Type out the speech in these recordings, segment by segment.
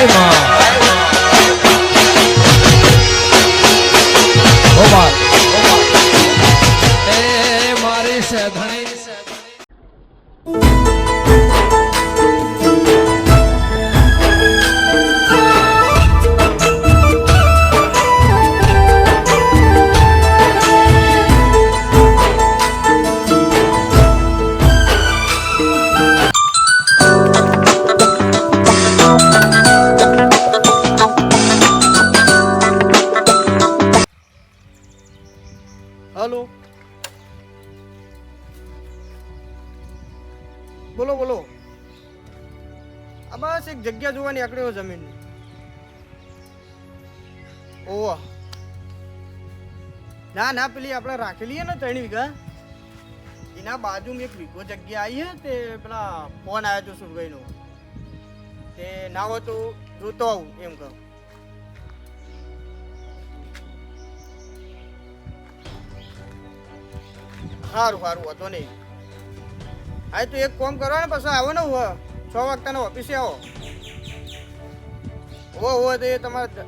જય માં જોવાની આકડ્યો જમીન ઓહ. ના ના, પેલી આપણે રાખેલી ને ત્રણ વીઘા? એના બાજુમાં એક વીઘો જગ્યા આવી તે પેલા ફોન આવ્યો હતો સુરભાઈનો. તે ના હોય જોતો આવું, એમ કહું. સારું સારું હતો નહીં. હા તો એક કોમ કરો ને, પછી આવો ને છ વાગતાના ઓફિસે આવો. હો હો તો એ તમારે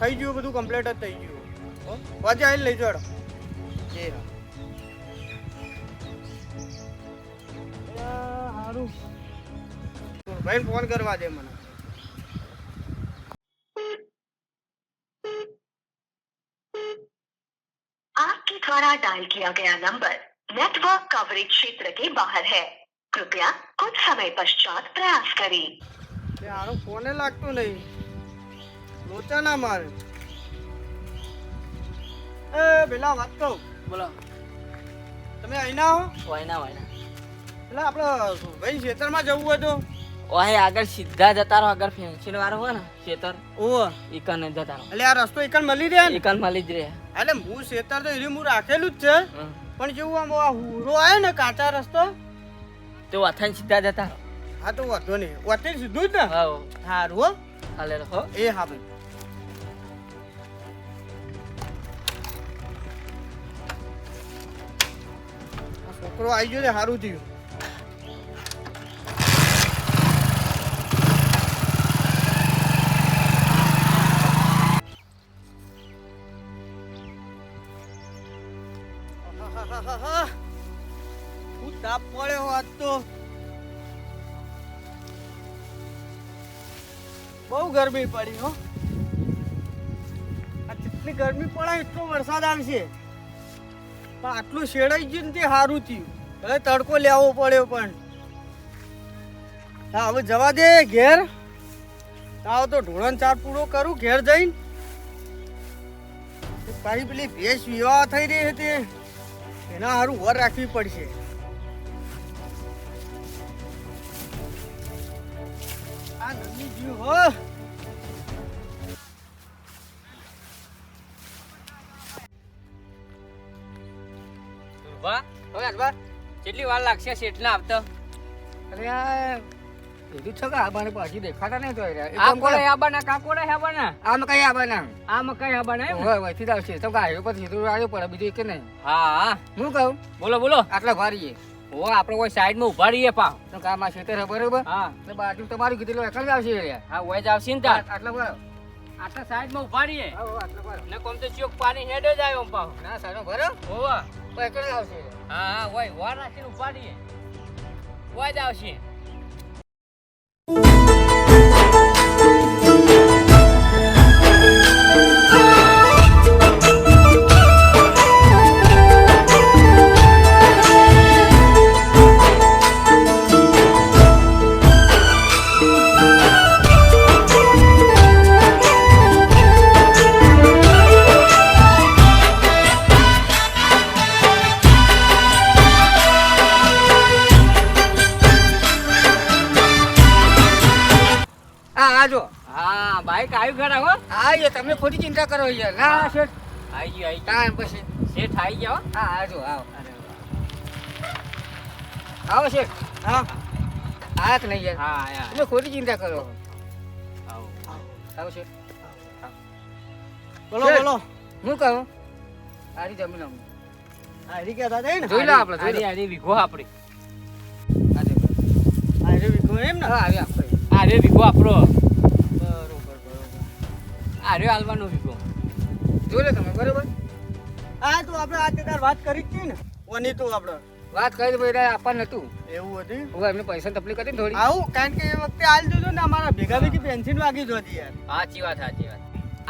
થઈ ગયું બધું કમ્પ્લીટ જ થઈ ગયું હો વાજે આવીને લઈ જાડો એ હા સારું ભાઈ ફોન કરવા દે મને आपके द्वारा डायल किया गया नंबर नेटवर्क कवरेज क्षेत्र के बाहर है कृपया कुछ समय पश्चात प्रयास करें તે આનો ફોને લાગતો નહીં લોચા ના મારે. એ પેલા વાત કહું બોલો. તમે અહીંના હો? વાયના વાયના એટલે આપણે ભાઈ ખેતરમાં જવું હોય તો? ઓહે આગળ સીધા જતા રહો આગળ ફેન્સી વાળો હોય ને ખેતર. ઓહો. ઈકન જતા રહો. એટલે આ રસ્તો ઈકન મળી રહ્યા ને? ઈકન મળી જ રહે. એટલે હું ખેતર તો એરી હું રાખેલું જ છે. પણ જેવું આમ આ હુરો આવે ને કાચા રસ્તો? તો વાથાને સીધા જતા રહો. હા તો વાંધો નહીં. વાતે સીધું જ ને? હા સારું હો. હાલે રહો. એ હા ભાઈ. છોકરો આવી ગયો ને સારું થયું. હું તાપ પડ્યો આજ તો? બહુ ગરમી પડી, હો. આ જેટલી ગરમી પડે એટલો વરસાદ આવશે. પણ આટલું શેડાઈ ગયું ને તે સારું થયું. હવે તડકો લેવો પડ્યો પણ. હા, હવે જવા દે ઘેર. આવો તો ઢોળણ ચાર પૂરો કરું, ઘેર જઈને. પાછી પેલી ભેસ વિવાહ થઈ રહી હતી. એના સારું વર રાખવી પડશે. આ નંદી જીવ, હો. વાહ હવે અરબા કેટલી વાર લાગશે શેઠને આવતો? અરે આ કીધું છે કે આબાને પાછી દેખાતા નહીં તો એ રહ્યા. આ કામ આબાના કા કોડે આબાના આમ કઈ આબાના આ મકાઈ આબાના હોય વહીથી જ આવશે. તો હાઈવે પર સીધું આવ્યો પડે બીજું એક નહીં. હા. હા હું કહું? બોલો બોલો. આટલા ભારીએ. ઓ આપણે કોઈ સાઈડમાં ઊભા રહીએ પા તો કામ આ ખેતર બરોબર? હા. ને બાજુ તમારું કીધેલું એકલ જ આવશે હા ઓય જ આવશે ને તાર આટલા બરો આટલા સાઈડમાં ઊભા રહીએ. આટલા બરો ને કોમ તો ચોક પાણી હેડ જ આવ્યો પા ના સારો બરો ઓવા એકલ આવશે. હા હા ઓય વાર રાખીને રહીએ ઓય જ આવશે ચિંતા કરો યાર. ના શેઠ. આઈ ગયો આવી ગયો. પછી. શેઠ આવી ગયા હો. હા આજો આવો. આવો શેઠ. હા. આ જ નહીં યાર. હા આયા તમે ખોટી ચિંતા કરો. આવો. આવો શેઠ. બોલો બોલો. હું કહું? આરી જમીન આમ આ કે દાદા ને જોઈ લો આપણે આરી આરી વિઘો આપણે આ જમીન. આ એમ ને? હા આવી આપણે. આરે વિઘો આપણો બસ હાર્યો આલવાનો વીઘો. જોઈ લો તમે બરોબર? આ તો આપણે આ તે તાર વાત કરી જ હતી ને. ઓની તો આપણે. વાત કરી તો ભાઈ આપવાનું નતું. એવું હતું? હવે એમને પૈસા તકલીફ કરી થોડી. આવું? કારણ કે એ વખતે હાલ જોજો ને અમારા ભેગા ભેગી પેન્સિલ વાગી જોતી યાર. સાચી વાત સાચી વાત.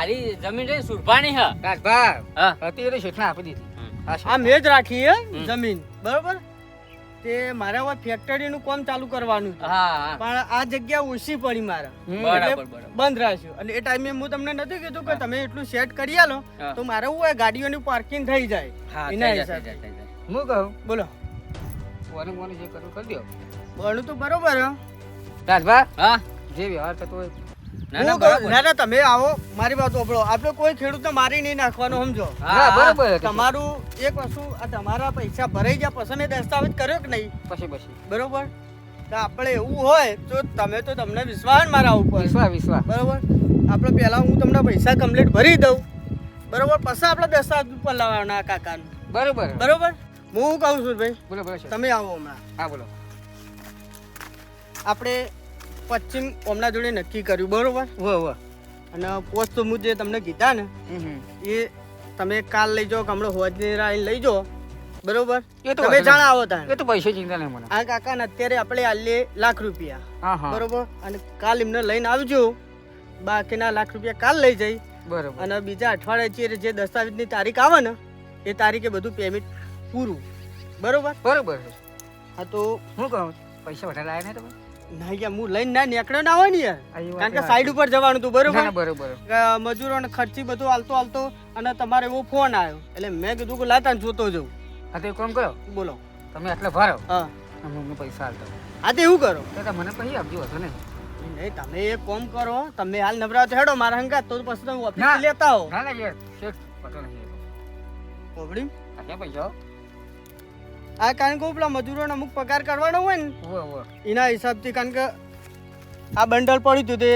આરી જમીન રે સુરભાણી હા. રાજભા હા. હતી એટલે શેઠને આપી દીધી. આ મેં જ રાખી હે જમીન. બરોબર? તે મારે હવે ફેક્ટરીનું કામ ચાલુ કરવાનું હતું હા. પણ આ જગ્યા ઓછી પડી મારે. બંધ રાખ્યું અને એ ટાઈમે હું તમને નથી કીધું કે તમે એટલું સેટ કરી આલો તો મારે હું ગાડીઓની પાર્કિંગ થઈ જાય. એના હિસાબે. જાય, થઈ જાય. હું કહું? બોલો. કોને કોને જે કરવું કરી દો. ભણું તો બરોબર હે. રાજભા હા? જે વ્યવહાર થતો હોય ના બરાબર. તમે આવો મારી વાત ઓપડો આપણે કોઈ ખેડૂતને મારી નહીં નાખવાનું સમજો. હા, હા. તમારું એક વસ્તુ આ તમારા પૈસા ભરાઈ ગયા પછી દસ્તાવેજ કર્યો કે નહીં? પછી પછી. બરોબર? તો આપણે એવું હોય તો તમે તો તમને વિશ્વાસ મારા ઉપર. વિશ્વાસ વિશ્વા બરોબર? આપણે પહેલા હું તમને પૈસા કમ્પ્લીટ ભરી દઉં. બરોબર? પછી આપણે દસ્તાવેજ ઉપર લાવવાના કાકાનું. બરોબર. બરોબર? હું કહું છું ભાઈ બોલો બોલો. તમે આવો હમણાં. હા બોલો. આપણે પશ્ચિમ ઓમના જોડે નક્કી કર્યું બરોબર? ઊભો ઊભો અને પોસ્ટ તો જે તમને કીધા ને. એ તમે કાલ લઈ જાઓ હમણાં હોજની રાહ લઈ જાઓ બરોબર? એ તો તમે જણાવો જાણ આવો તાણ. એ તો પૈસા ચિંતા નહીં મને. આ કાકાને અત્યારે આપણે આલે લાખ રૂપિયા બરોબર? અને કાલ એમને લઈને આવજો. બાકીના લાખ રૂપિયા કાલ લઈ જઈ. બરોબર. અને બીજા અઠવાડિયે જે દસ્તાવેજની તારીખ આવે ને એ તારીખે બધું પેમેન્ટ પૂરું. બરોબર? બરોબર. હા તો હું કહું? પૈસા વધારે લાયા નહીં તમે? ના યાર હું લઈને ના નીકળ્યો ના હોય ને યાર. એ કારણ કે સાઈડ ઉપર જવાનું હતું બરોબર? બરોબર. કે મજૂરોને ખર્ચી બધું હાલતો હાલતો અને તમારે એવો ફોન આવ્યો. એટલે મેં કીધું કે લાતા જોતો જવું હા તો કામ બોલો. તમે આટલા ભરો? હા. અને પૈસા હાલતો હા તો એવું કરો? તો મને પછી આપજો હતો ને. નહીં તમે એક કોમ કરો તમે હાલ નવરા તો હેડો મારા હંગાત તો પછી તમે. ઓફિસ લેતા હો ના ના યાર શેઠ પતો નહીં ઓબડી પૈસા? આ કારણ કે પેલા મજૂરોને અમુક પગાર કરવાનો હોય ને એના હિસાબથી કારણ કે આ બંડલ પડ્યું હતું તે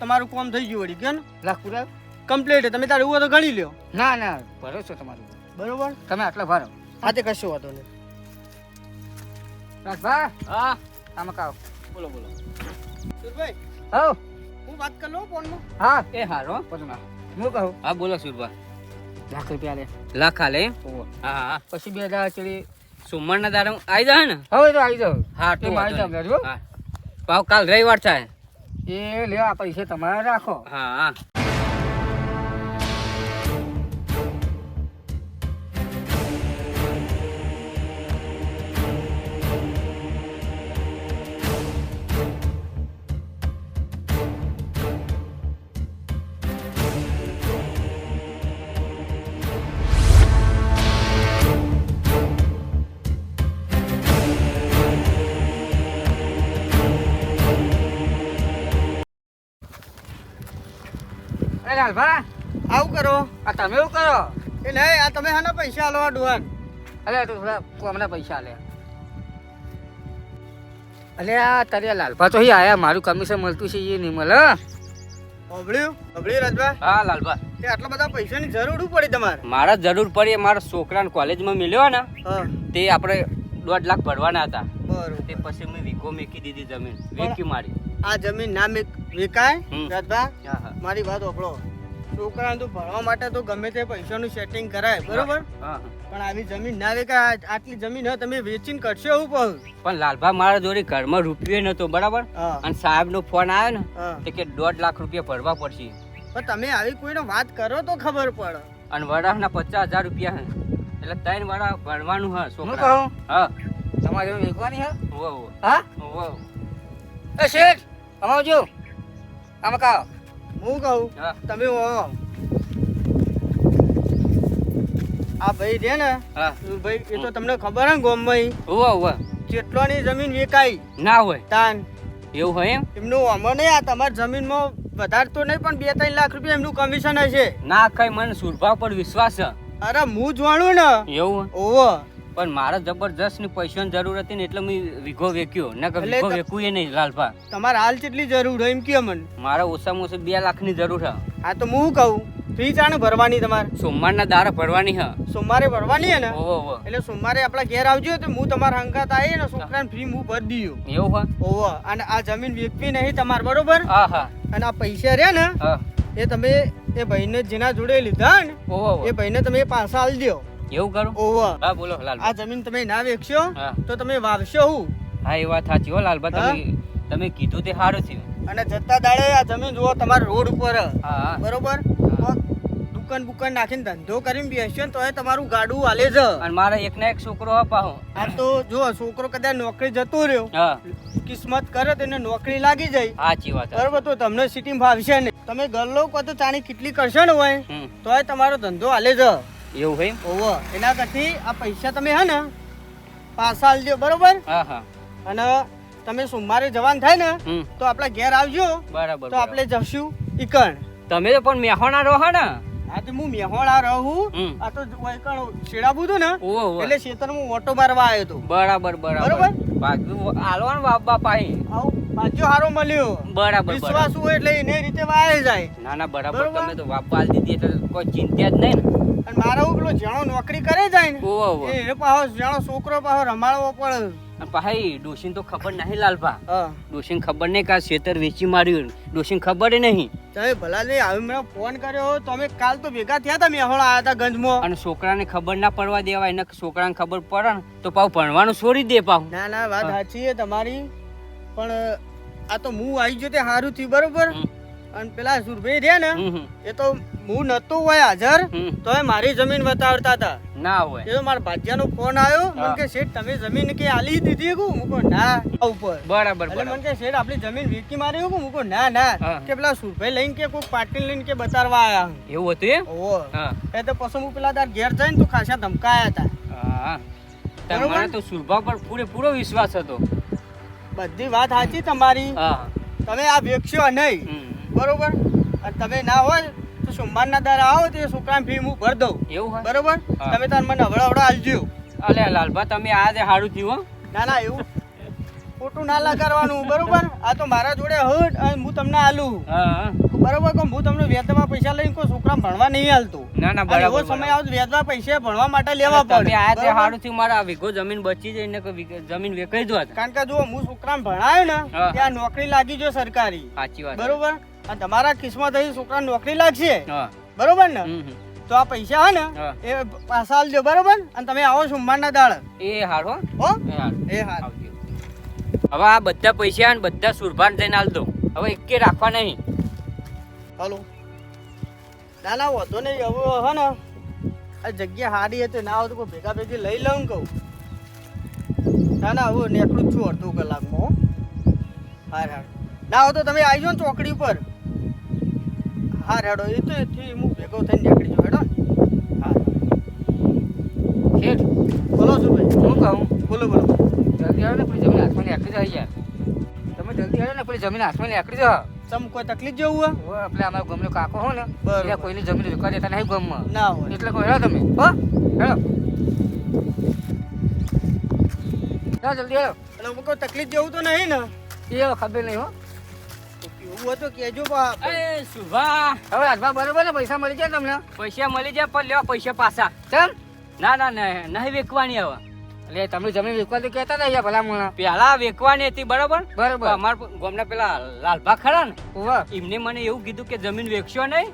તમારું કોમ થઈ ગયું વળી ગયો ને? લાખ પૂરા કમ્પ્લીટ તમે તારે એવું હોય તો ગણી લ્યો. ના ના ભરોસો તમારું. બરોબર? તમે આટલા ભરો. હા તે કશું વાંધો નહીં. રાજભા હા. આમાં કાવ બોલો બોલો. સુરભાઈ હા હું વાત કરી લઉં ફોનમાં? હા. એ હારો પદમા હું કહું? હા બોલો સુરભા. લાખ રૂપિયા લે? લાખ હાલે હા. પછી બે હજાર ચડી. સોમવારના દાડે આવી જાય ને? હવે તો આવી જાવ હા તો આવી જાવ પાવ કાલ રવિવાર થાય. એ લેવા આ પૈસા તમારે રાખો. હા હા. અરે લાલભા આવું કરો. આ તમે એવું કરો? એ નહીં આ તમે હાના પૈસા આલો આ અરે તું થોડા કોમના પૈસા લે અલે આ તારે લાલભા તો અહીં આયા મારું કમિશન મળતું છે એ નહીં મળે અબળ્યું? અબળ્યું રાજભા? હા લાલભા. તે આટલા બધા પૈસાની જરૂર પડી તમારે? મારા જરૂર પડી મારા છોકરાને કોલેજમાં મળ્યો ને તે આપણે દોઢ લાખ ભરવાના હતા. બરોબર. તે પછી મેં વીકો મેકી દીધી જમીન વેકી મારી. આ જમીન ના મેક વેકાય રાજભા હા હા. મારી વાત ઓપડો છોકરાને તો ભણવા માટે તો ગમે તે પૈસાનું સેટિંગ કરાય બરોબર? હા હા. પણ આવી જમીન ના વેકાય આટલી જમીન હોય તમે વેચીને કરશો એવું પણ પણ લાલભા મારા જોડે ઘરમાં રૂપિયો નતો બરાબર? અને સાહેબ નો ફોન આવ્યો ને તો કે દોઢ લાખ રૂપિયા ભરવા પડશે. પણ તમે આવી કોઈને વાત કરો તો ખબર પડે. અને વડાના પચાસ હજાર રૂપિયા હે. એટલે ત્રણ વડા ભરવાનું હા શું છોકરા કહું? હા. તમારે વેચવાની હા? હા. એ શેઠ! આમાં જો આમાં કાવ હું કહું હા તમે. આ ભાઈ છે ને હા ભાઈ એ તો તમને ખબર હે ને હોવા હોવા જેટલો જેટલોની જમીન વેકાઈ ના હોય તાન એવું હોય એમ એમનું અમો નહીં આ તમારી જમીનમાં વધારે તો નહીં પણ બે ત્રણ લાખ રૂપિયા એમનું કમિશન હશે ના કઈ મને સુરભા પર વિશ્વાસ છે અરે હું જાણું ને એવું? ઓવો પણ મારે જબરજસ્તની પૈસાની જરૂર હતી ને એટલે મેં વીઘો વેક્યો ના કે વીઘો વેકું એ નહીં લાલભા. તમારે હાલ કેટલી જરૂર એમ કે મને. મારે ઓછામાં ઓછી બે લાખની જરૂર હા. આ તો હું કહું ફી ચાણે ભરવાની તમારે. સોમવારના દાડા ભરવાની હા. સોમવારે ભરવાની હે ને? ઓહો. એટલે સોમવારે આપણા ઘેર આવજો તો હું તમારા હંગાત આવી ને છોકરાને ફી હું ભરી દઉં એવું હા? ઓહો અને આ જમીન વેચવી નહીં તમારે બરોબર? હા હા. અને આ પૈસા રહ્યા ને એ તમે એ ભાઈને જેના જોડે લીધા ને. એ ભાઈને તમે પાછા આલ દો એવું કરું? હા બોલો લાલ આ જમીન તમે ના વેચશો તો તમે વાવશો હું? હા એ વાત સાચી હો લાલબા તમે તમે કીધું તે સારું થયું. અને જતા દાડે આ જમીન જુઓ તમારા રોડ ઉપર. બરોબર? દુકાન બુકાન નાખીને ધંધો કરીને બેસ્યો તો એ તમારું ગાડું હાલે છે. અને મારા એક ના એક છોકરો અપાવો આ તો જો છોકરો કદાચ નોકરી જતો રહ્યો. હા. કિસ્મત કરે તો એને નોકરી લાગી જાય. સાચી વાત. બરોબર તો તમને સિટી ભાવશે ને તમે ગલ્લો કહો તો ચાણી કેટલી કરશો ને હોય તો એ તમારો ધંધો હાલે છે. એવું હોય ઓવો એના કરતી આ પૈસા તમે હે ને પાછા આલજો બરોબર? હા હા. અને તમે સોમવારે જવાન થાય ને તો આપણે ઘેર આવજો. બરાબર તો આપણે જશું ઈકણ. તમે પણ મેહોણા રહો ને. આ તો હું મેહોણા રહું. આ તો ઈકણ શેડાબું હતું ને. એટલે ખેતરમાં ઓટો મારવા આવ્યો હતો બરાબર બરાબર. બાજુ આલવાનું બાપા પાહી આવું બાજુ હારો મળ્યો. બરાબર વિશ્વાસ હોય એટલે એને રીતે વાય જાય. ના ના બરાબર? તમે તો બાપા દીધી એટલે કોઈ ચિંતા જ નહીં ને. અને મારા હું પેલો જેણો નોકરી કરે જાય ને ઓહો ઓહો. એ પાહો જેણો છોકરો પાહો રમાડવો પડે. ભાઈ ડોશીન તો ખબર નહીં લાલભા. ડોશીન ખબર નહીં કે આ ખેતર વેચી માર્યું. ડોશીન ખબર નહીં. તમે ભલા નહીં આવી મેં ફોન કર્યો તમે કાલ તો ભેગા થયા હતા મેહોણા આવ્યા હતા ગંજમાં. અને છોકરાને ખબર ના પડવા દેવાય એને છોકરાને ખબર પડે ને તો પાવ ભણવાનું છોડી દે પાવ ના ના વાત. સાચી છે તમારી. પણ આ તો હું આવી જો તે સારું થયું બરોબર. અને પેલા સુરભાઈ રે ને એ તો હું નતો હોય હાજર તો એ મારી જમીન બતાવતા હતા. ના હોય. એ તો મારા ભાજ્યાનો ફોન આવ્યો મને કે શેઠ તમે જમીન કે આલી દીધી હું મૂકો ના ઉપર. બરાબર એટલે મને કે શેઠ આપણી જમીન વેચી મારી હું મૂકો ના ના કે પેલા સુરભાઈ લઈને કે કોઈ પાટીલ લઈને કે બતાવવા આયા એવું હતું એમ? ઓ એ તો પછી હું પેલા તાર ઘેર જઈને તો ખાસા ધમકાયા હતા? મને તો સુરભા પર પૂરેપૂરો વિશ્વાસ હતો. બધી વાત સાચી તમારી. તમે આ વેચશો નહીં. બરોબર? અને તમે ના હોય તો સોમવારના દાડા આવો તો છોકરાને ફી હું ભરી દઉં. એવું બરોબર? તમે તાર મને હવડા હવડા આલજો. અલે લાલભા તમે આજે સારું જીવો ના ના એવું. ખોટું ના લગાડવાનું બરોબર? આ તો મારા જોડે હટ અને હું તમને આલું. બરોબર? કે હું તમને વેચવા પૈસા લઈને કોઈ છોકરા ભણવા નહીં હાલતું ના ના બરાબર એવો સમય આવતો તો પૈસા ભણવા માટે લેવા પડે. આ જે હાડું થી મારા વીઘો જમીન બચી જાય ને કે વીઘે- જમીન વેચાઈ દો કારણ કે જો હું છોકરાને ભણાયો ને ત્યાં નોકરી લાગી જો સરકારી. સાચી વાત બરોબર? અને તમારા કિસ્મત અહીં છોકરા નોકરી લાગશે? બરોબર ને. તો આ પૈસા હે ને. એ પાછા આલજો બરોબર? અને તમે આવો સોમવારના દાળ. એ હારો હો. એ હાર. હવે આ બધા પૈસા ને બધા સુરભાન થઈને આવતો હવે એકે રાખવા નહીં. હલો. ના ના વધો નહીં. હવે હે ને આ જગ્યા સારી હતી ના આવતું કોઈ ભેગા ભેગી લઈ લઉં કહું. ના ના હું નીકળું જ છું અડધો કલાકમાં હો. હાર હાર. ના હો તો તમે આવી જાઓ ને ચોકડી ઉપર. હાર હેડો એ તો એથી હું ભેગો થઈને નીકળી જાઉં હેડો. હા. શેઠ બોલો શું ભાઈ? શું કહું? બોલો બોલો. જલ્દી આવે ને પછી જમીન હાથમાં નીકળી જાય યાર. તમે જલ્દી આવે ને પછી જમીન હાથમાં નીકળી જાઓ. તમ કોઈ તકલીફ જેવું ઓ આપણે અમારો ગમનો કાકો હો ને. એટલે કોઈની જમીન વિકવા દેતા નહીં ગમમાં. ના હોય. એટલે કોઈ હેડો તમે. હો હેડો. ના જલ્દી હેલો એટલે હું કોઈ તકલીફ જેવું તો નહીં ને? એ ખબર નહીં હો. એવું હતું કેજો કહેજો બા એ સુભા. હવે હાથમાં બરોબર ને પૈસા મળી જાય તમને? પૈસા મળી જાય પણ લેવા પૈસા પાછા. કેમ ના ના ના નહીં વેકવાની હવે. એટલે તમે જમીન વેકવા તો કહેતા હતા યાર ભલા મોણા પેલા વેકવાની હતી બરાબર? બરોબર. અમાર ગામના પેલા લાલભા ખરા ને એમને મને એવું કીધું કે જમીન વેચશો નહીં.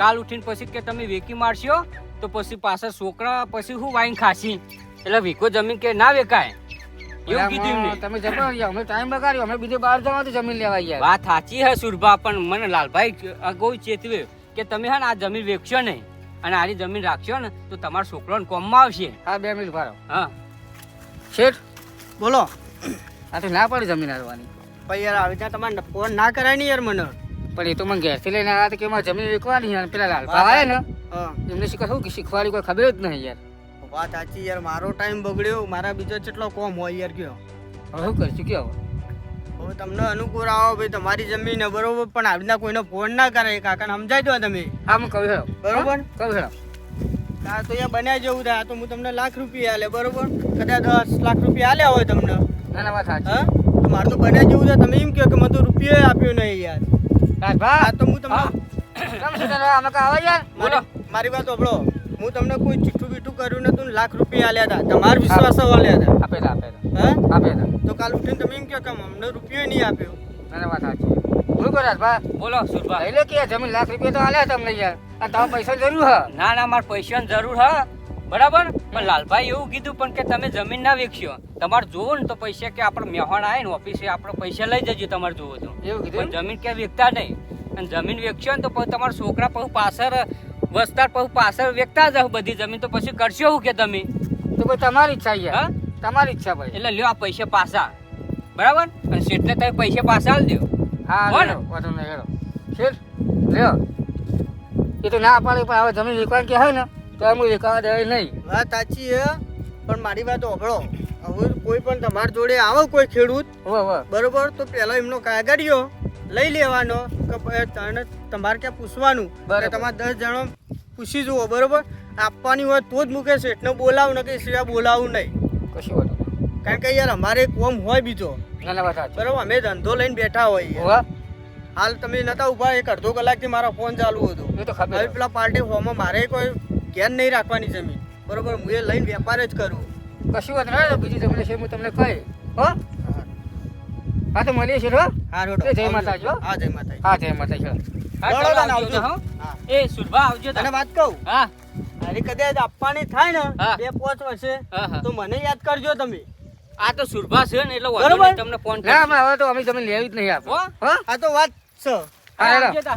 કાલ ઉઠીને પછી કે તમે વેકી મારશો તો પછી પાછા છોકરા પછી હું વાઈન ખાશી. એટલે વેકો જમીન કે ના વેકાય. એવું કીધું એમને? તમે જબર અમે ટાઈમ બગાડ્યો અમે બીજે બહાર જવાનું જમીન લેવા યાર વાત સાચી હે સુરભા પણ મને લાલભાઈ અગાઉ ચેતવે કે તમે હે ને આ જમીન વેચશો નહીં અને આની જમીન રાખશો ને તો તમારો છોકરાને કોમમાં આવશે. હા બે મિનિટ ભારો હા. શેઠ? બોલો. આ તો ના પડી જમીન ભાઈ યાર આવી ત્યાં તમારે ફોન ના કરાય ને યાર મને. પણ એ તો મને ઘેરથી લઈને આવ્યા હતા કે મારે જમીન વિકવાની અને પેલા લાલપા આવ્યા ને હા. એમને શીખવા શું કે શીખવાડી કોઈ ખબર જ નહીં યાર. વાત સાચી યાર મારો ટાઈમ બગડ્યો મારા બીજો કેટલો કોમ હોય યાર કયો. હવે શું કરશું કયો? હવે તમને અનુકૂળ આવો ભાઈ તમારી જમીન બરોબર પણ આવી કોઈનો ફોન ના કરે કાકાને સમજાઈ દો તમે. હા હું કહું બરોબર? કહું હેડો. આ તો અહીંયા બન્યા જેવું થાય આ તો હું તમને લાખ રૂપિયા આલે બરોબર? કદાચ દસ લાખ રૂપિયા આલ્યા હોય તમને. ના ના વાત સાચી. હા? તો મારું તો બન્યા જેવું થાય તમે એમ કહો કે મને તો રૂપિયો આપ્યો નહીં યાર. હા આ તો હું તમને યાર? મારી વાત સાંભળો. હું તમને કોઈ ચીઠું બીઠું કર્યું નતું ને લાખ રૂપિયા આલ્યા હતા. તમાર વિશ્વાસ આલ્યા હતા. આપેલા આપેલા હા? આપેલા તો કાલ ઉઠીને તમે એમ કહો કે અમને રૂપિયો નહીં આપ્યો. ના વાત સાચી. શું કરો બા બોલો સુરભા. એટલે કે જમીન લાખ રૂપિયા તો આલ્યા તમને યાર. અને તમારે પૈસા જરૂર હ. ના ના મારે પૈસાની જરૂર હા. બરાબર? પણ લાલભાઈ એવું કીધું પણ કે તમે જમીન ના વેચશો તમારે જોવો ને તો પૈસા કે આપણે મહેમાન આવે ને ઓફિસે આપણે પૈસા લઈ જજો તમારે જોવો તો. એવું કીધું જમીન ક્યાં વેચતા નહીં. અને જમીન વેચશો ને તો તમારા છોકરા પછી પાછળ વસ્તાર પછી પાછળ વેચતા જાવ બધી જમીન તો પછી કરશો શું કે તમે? તો કોઈ તમારી ઈચ્છા હા? તમારી ઈચ્છા ભાઈ. એટલે લ્યો આ પૈસા પાછા. બરાબર? અને શેઠને તમે પૈસા પાછા આલ દો હા વાંધો નહીં લેરો શેર લ્યો. એ તો ના પાડે પણ હવે જમીન વેચવા કે હોય ને તો એમ વેચવા દેવાય નહીં. વાત સાચી છે પણ મારી વાત ઓભળો હવે કોઈ પણ તમારી જોડે આવો કોઈ ખેડૂત બરોબર? તો પેલો એમનો કાગળિયો લઈ લેવાનો કે તને તમારે ક્યાં પૂછવાનું? બરાબર. તમારે દસ જણો પૂછી જુઓ બરોબર? આપવાની હોય તો જ મૂકે શેઠને બોલાવું ને કે સિવાય બોલાવું નહીં. કશું વાત કારણ કે યાર અમારે એક કોમ હોય બીજો. બરોબર. અમે ધંધો લઈને બેઠા હોય હોવે? હાલ તમે નતા ઊભા એક અડધો કલાકથી મારો ફોન ચાલુ હતો. ખબર. હવે પેલા પાર્ટી હોમાં મારે કોઈ ધ્યાન નહીં રાખવાની જમીન. બરોબર? હું એ લઈને વેપાર જ કરું. કશું વાત ના બીજી તમને છે હું તમને કહી હો? હા. તો મળીએ છીએ હા. જય માતાજી, હા. જય માતાજી. હા જય માતા એ સુરભા આવજો તને વાત કહું? હા. અરે કદાચ આપવાની થાય ને. બે પાંચ વર્ષે. તો મને યાદ કરજો તમે. આ તો સુરભા છે ને એટલે બરોબર. તમને ફોન ના અમે હવે તો અમે જમીન લેવી જ નહીં આપો. હો? આ તો વાત છે. હા.